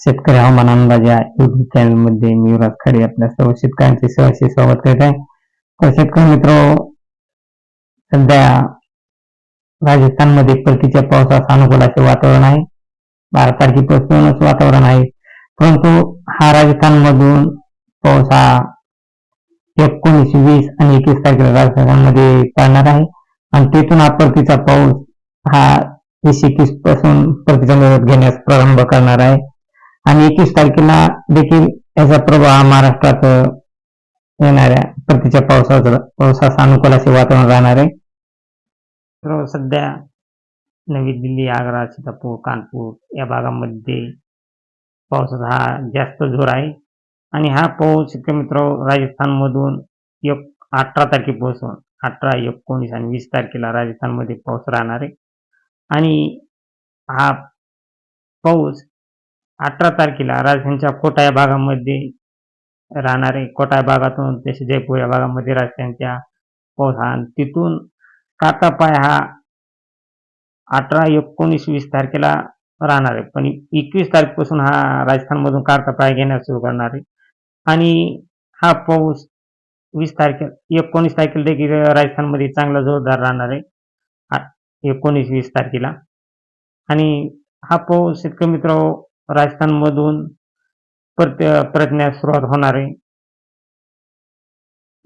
शेतकरी हवामान अंदाज या युट्यूब चॅनलमध्ये मी युवराज खडे आपल्या सर्व शेतकऱ्यांचे सहर्ष स्वागत करीत आहे. तर शेतकरी मित्र सध्या राजस्थानमध्ये परतीच्या पावसास अनुकूल असे वातावरण आहे. बारा तारखेपासूनच वातावरण आहे. परंतु हा राजस्थान मधून पाऊस हा एकोणीस वीस आणि एकवीस तारखेला राजस्थानमध्ये पडणार आहे. आणि तिथून हा परतीचा पाऊस हा वीस एकवीसपासून परतीचा मदत घेण्यास प्रारंभ करणार आहे. आणि एकवीस तारखेला देखील याचा प्रभाव हा महाराष्ट्रात येणाऱ्या परतीच्या पावसाचा पावसाचा अनुकूल असे वातावरण राहणार आहे. सध्या नवी दिल्ली आग्रा सीतापूर कानपूर या भागामध्ये पावसाचा हा जास्त जोर आहे. आणि हा पाऊस शेतकरी मित्र राजस्थानमधून एक अठरा तारखेपासून अठरा एकोणीस आणि वीस तारखेला राजस्थानमध्ये पाऊस राहणार आहे. आणि हा पाऊस अठरा तारखेला राजस्थानच्या कोटा या भागामध्ये राहणार आहे कोटा भागातून तसे जयपूर या भागामध्ये राजस्थानच्या पाऊस हा तिथून कातापाय हा अठरा एकोणीस वीस तारखेला राहणार. आहे पण एकवीस तारखेपासून हा राजस्थानमधून कातापाय घेण्यास सुरू करणार. आहे आणि हा पाऊस वीस तारखे एकोणीस तारखेला देखील राजस्थानमध्ये चांगला जोरदार राहणार. आहे एकोणीस वीस तारखेला. आणि हा पाऊस शेतकरी मित्र राजस्थानमधून प्रत्य प्रज्ञा सुरुवात होणार. आहे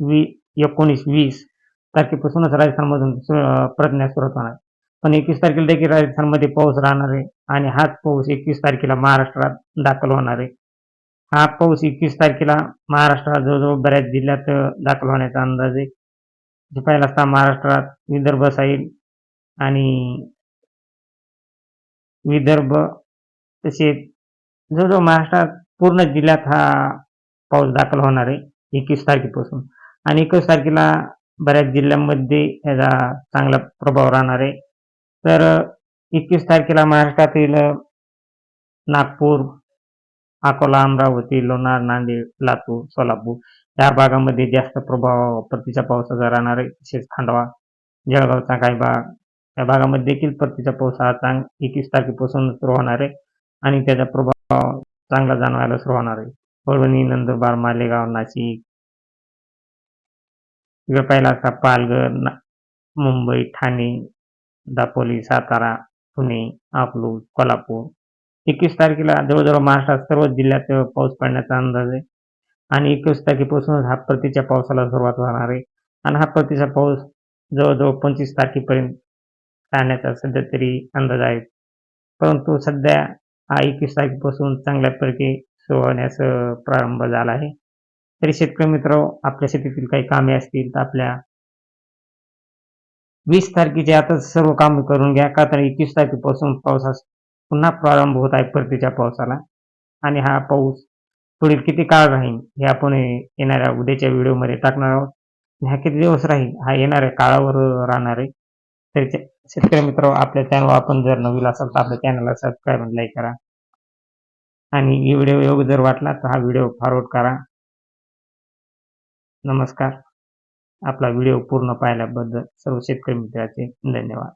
वी एकोणीस वीस तारखेपासूनच राजस्थानमधून प्रज्ञा सुरुवात होणार. पण एकवीस तारखेला देखील राजस्थानमध्ये पाऊस राहणार आहे आणि हाच पाऊस एकवीस तारखेला महाराष्ट्रात दाखल होणार आहे. हा पाऊस एकवीस तारखेला महाराष्ट्रात जवळजवळ बऱ्याच जिल्ह्यात दाखल होण्याचा अंदाज आहे. पहिला असता महाराष्ट्रात विदर्भ साईड आणि विदर्भ तसेच जवळजवळ महाराष्ट्रात पूर्ण जिल्ह्यात हा पाऊस दाखल होणार आहे एकवीस तारखेपासून. आणि एकवीस तारखेला बऱ्याच जिल्ह्यांमध्ये याचा चांगला प्रभाव राहणार आहे. तर एकवीस तारखेला महाराष्ट्रातील नागपूर अकोला अमरावती लोणार नांदेड लातूर सोलापूर या भागामध्ये जास्त प्रभाव परतीच्या पावसाचा राहणार आहे. तसेच खांडवा जळगावचा काही भाग या भागामध्ये देखील परतीचा पाऊस हा चांग एकवीस तारखेपासून सुरू होणार आहे. आणि त्याचा प्रभाव चांगला जाणवायला सुरू होणार आहे. परभणी नंदुरबार मालेगाव नाशिक इकडे पहिला असा पालघर मुंबई ठाणे दापोली सातारा पुणे अकलूज कोल्हापूर. एकवीस तारखेला जवळजवळ महाराष्ट्रात सर्व जिल्ह्यात पाऊस पडण्याचा अंदाज आहे. आणि एकवीस तारखेपासूनच हा परतीच्या पावसाला सुरुवात होणार आहे. आणि हा परतीचा पाऊस जवळजवळ पंचवीस तारखेपर्यंत राहण्याचा सध्या तरी अंदाज आहे. परंतु सध्या हा एकवीस तारखेपासून चांगल्यापैकी सुरू होण्यास प्रारंभ झाला आहे. तरी शेतकरी मित्र आपल्या शेतीतील काही कामे असतील तर आपल्या वीस तारखेचे आता सर्व कामे करून घ्या. का तर एकवीस तारखेपासून पावसास पुन्हा प्रारंभ होत आहे परतीच्या पावसाला. आणि हा पाऊस पुढील किती काळ राहील हे आपण येणाऱ्या उद्याच्या व्हिडिओमध्ये टाकणार आहोत. हा किती दिवस राहील? हा येणाऱ्या काळावर राहणार आहे. तरी शेतकरी मित्र आपल्या चॅनल आपण जर नवीन असाल तर आपल्या चॅनलला सबस्क्राईब आणि लाईक करा. आणि व्हिडिओ योग्य जर वाटला तर हा व्हिडिओ फॉरवर्ड करा. नमस्कार. आपला व्हिडिओ पूर्ण पाहिल्याबद्दल सर्व शेतकरी मित्राचे धन्यवाद.